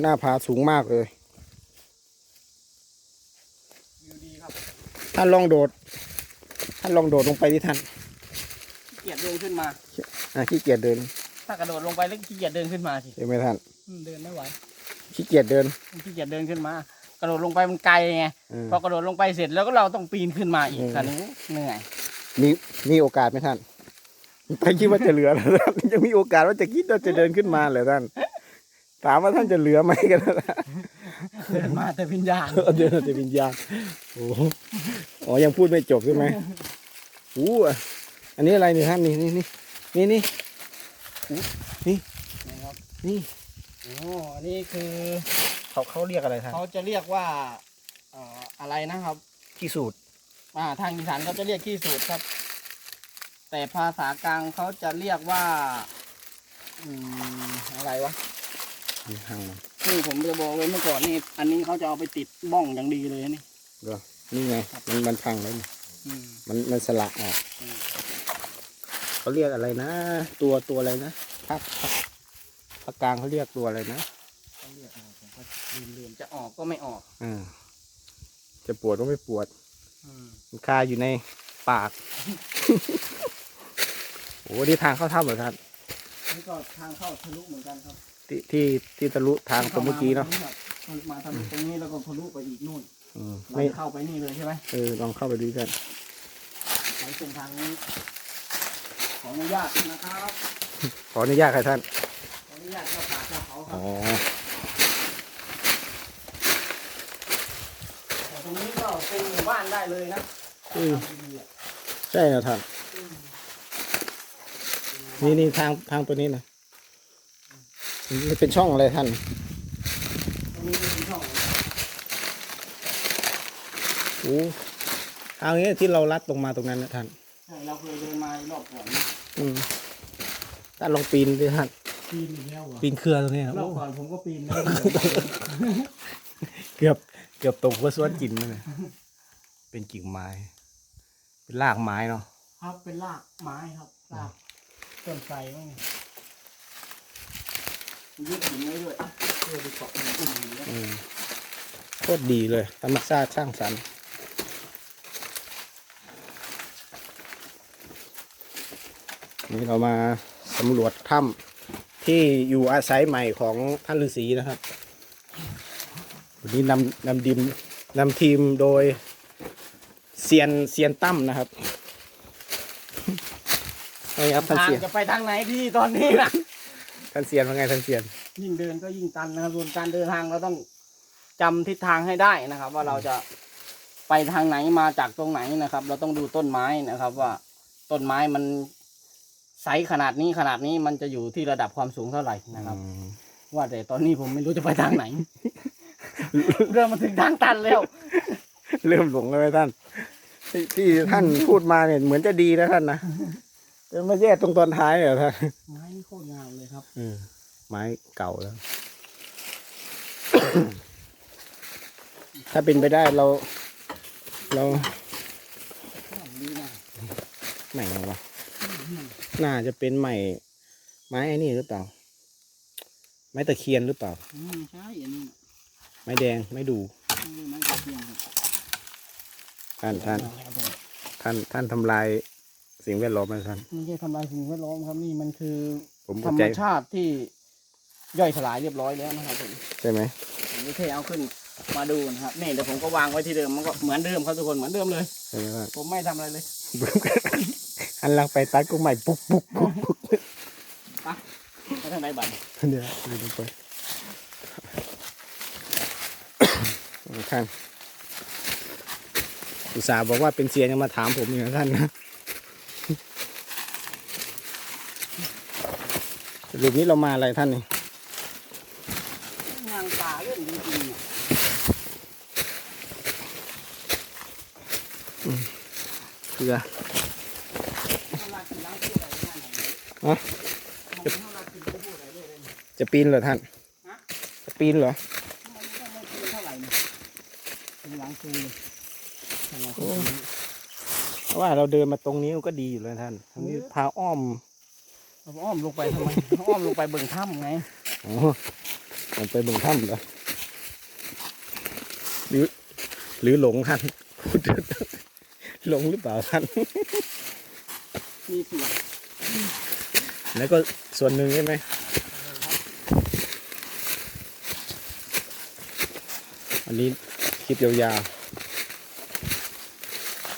หน้าผาสูงมากเลยวิวดีครับท่านลองโดด ท่านลองโดดลงไปที่ท่านขี้เกียจเดินขึ้นมาอะขี้เกียจเดิน ถ้ากระโดดลงไปแล้วขี้เกียจเดินขึ้นมาสิเห็นไหมท่านอืมเดินไม่ไหวขี้เกียจเดินขี้เกียจเดินขึ้นมา กระโดดลงไปมันไกลไงอืมพอกระโดดลงไปเสร็จแล้วก็เราต้องปีนขึ้นมาอีกอืมคันนี้เหนื่อยมีมีโอกาสไหมท่านท่านคิดว่าจะเหลือเหรอท่านยังมีโอกาสว่าจะคิดว่าจะเดินขึ้นมาเหรอท่าน ถามว่าท่านจะเหลือไหมกันนะเดินมาแต่วิญญาณเดินแต่วิญญาณโอ้โหอ๋อยังพูดไม่จบใช่ไหมอู้อะอันนี้อะไรนี่ท่านนี่นี่นี่นี่นี่อู้นี่นะครับนี่โอ้อันนี้คือเขาเขาเรียกอะไรท่านเขาจะเรียกว่าเอ่ออะไรนะครับที่สูตรอ่าทางอีสานเขาจะเรียกขี้สูตรครับ แต่ภาษากลางเขาจะเรียกว่า อืมอะไรวะ นี่ห่างมันนี่ผมจะบอกเลยเมื่อก่อนนี่ อันนี้เขาจะเอาไปติดบ้องอย่างดีเลยนี่เดี๋ยวนี่ไง มันมันพังแล้วนี่อืมมันมันสลักออกอืมเขาเรียกอะไรนะ ตัวตัวอะไรนะภาคภาคภาคกลางเขาเรียกตัวอะไรนะเขาเรียกอะไรผมก็ลืมๆจะออกก็ไม่ออกอ่าจะปวดก็ไม่ปวดอืมมันคาอยู่ในปาก โอ้นี่ทางเข้าถ้ำเหรอท่านนี่ก็ทางเข้าทะลุเหมือนกันครับ ที่ที่ที่ทะลุทางตรงเมื่อกี้เนาะทะลุมาทะลุตรงนี้แล้วก็ทะลุไปอีกนู่นอืมเราไม่จะเข้าไปนี่เลยใช่ไหมเออลองเข้าไปดูกันใช้เส้นทางนี้ ขออนุญาตนะครับขออนุญาตใครท่านขออนุญาตเจ้าป่าเจ้าเขาครัอ๋บอแต่ตรงนี้ก็เป็นหมู่บ้านได้เลยนะอืมทำดีๆอะใช่นะท่าน นี่นี่ทางทางตัวนี้นะ นี่เป็นช่องอะไรท่านตรงนี้เป็นช่องโอ้ทางนี้ที่เราลัดลงมาตรงนั้นนะท่านใช่เราเคยเดินมารอบก่อนนะอืมท่านลองปีนดิท่านปีนอีกแล้วเหรอปีนเครือตรงนี้ครับรอบก่อนผมก็ปีนนะเกือบเกือบตกหัวสวนกินเลยเป็นกิ่งไม้ เป็นรากไม้เนาะครับเป็นรากไม้ครับรากต้นไทรมั้งเนี่ ยยึดหินไว้ด้วยเพื่อไปเกาะหินอุ่นหินแล้วอืมโคตรดีเลย ธรรมชาติสร้างสรรค์นี่เรามาสำรวจถ้ำที่อยู่อาศัยใหม่ของท่านฤาษีนะครับวันนี้นำนำดิมนำทีมโดยเซียนเซียนตั้มนะครับนี่ครับท่านทางเซียนจะไปทางไหนดีตอนนี้นะ ท่านเซียนว่าไงท่านเซียน ยิ่งเดินก็ยิ่งตันนะครับส่วนการเดินทางเราต้องจำทิศทางให้ได้นะครับ ว่าเราจะไปทางไหนมาจากตรงไหนนะครับ เราต้องดูต้นไม้นะครับ ว่าต้นไม้มันไซส์ขนาดนี้ขนาดนี้มันจะอยู่ที่ระดับความสูงเท่าไหร่นะครับ ว่าแต่ตอนนี้ผมไม่รู้จะไปทางไหน เริ่มมาถึงทางตันแล้ว เริ่มหลงแล้วไหมท่านที่ที่ท่านพูดมาเนี่ยเหมือนจะดีนะท่านนะแต่มาแย่ตรงตอนท้ายเหรอท่าน ไม้นี่โคตรงามเลยครับเออไม้เก่าแล้ว ถ้าเป็นไปได้เรา เราดีนะไหนวะน่าจะเป็นใหม่ ไม้ไอ้นี่หรือเปล่า ไม้ตะเคียนหรือเปล่าใช่อันนี้ไม้แดงไม้ดูไม้ตะเคียนท่านท่านท่านท่านทำลายสิ่งแวดล้อมไหมท่านไม่ใช่ทำลายสิ่งแวดล้อมครับนี่มันคือ ผมธรเข้ารมใจชาติที่ย่อยสลายเรียบร้อยแล้วนะครับผมใช่ไหมผมไม่เคยเอาขึ้นมาดูนะครับนี่เดี๋ยวผมก็วางไว้ที่เดิมมันก็เหมือนเดิมครับทุกคนเหมือนเดิมเลย ใช่ไหมท่านผมไม่ทำอะไรเลยอันหลังไปตัดก็ใหม่ปุ๊บปุ๊บปุ๊บปุ๊บไปทางไหนบัตรเดี๋ยวดูดูไปท่านอุตส่าห์บอกว่าเป็นเซียนยังมาถามผมอย่างท่านนะ หลุมนี้เรามาอะไรท่านนี่งางปลาเรื่องจริงๆเนี่ยเกลืออะจะปีนเหรอท่าน จะปีนเหรอว่าเราเดินมาตรงนี้ก็ดีอยู่เลยท่านทางนี้พาอ้อม เราอ้อมลงไปทำไม อ้อมลงไปเบิ่งถ้ำไงอ๋อผมไปเบิ่งถ้ำเหรอหรือหรือหลงท่านพูดหลงหรือเปล่าท่านมีเสียงแล้วก็ส่วนหนึ่งใช่ไหมอันนี้คลิปยาวๆ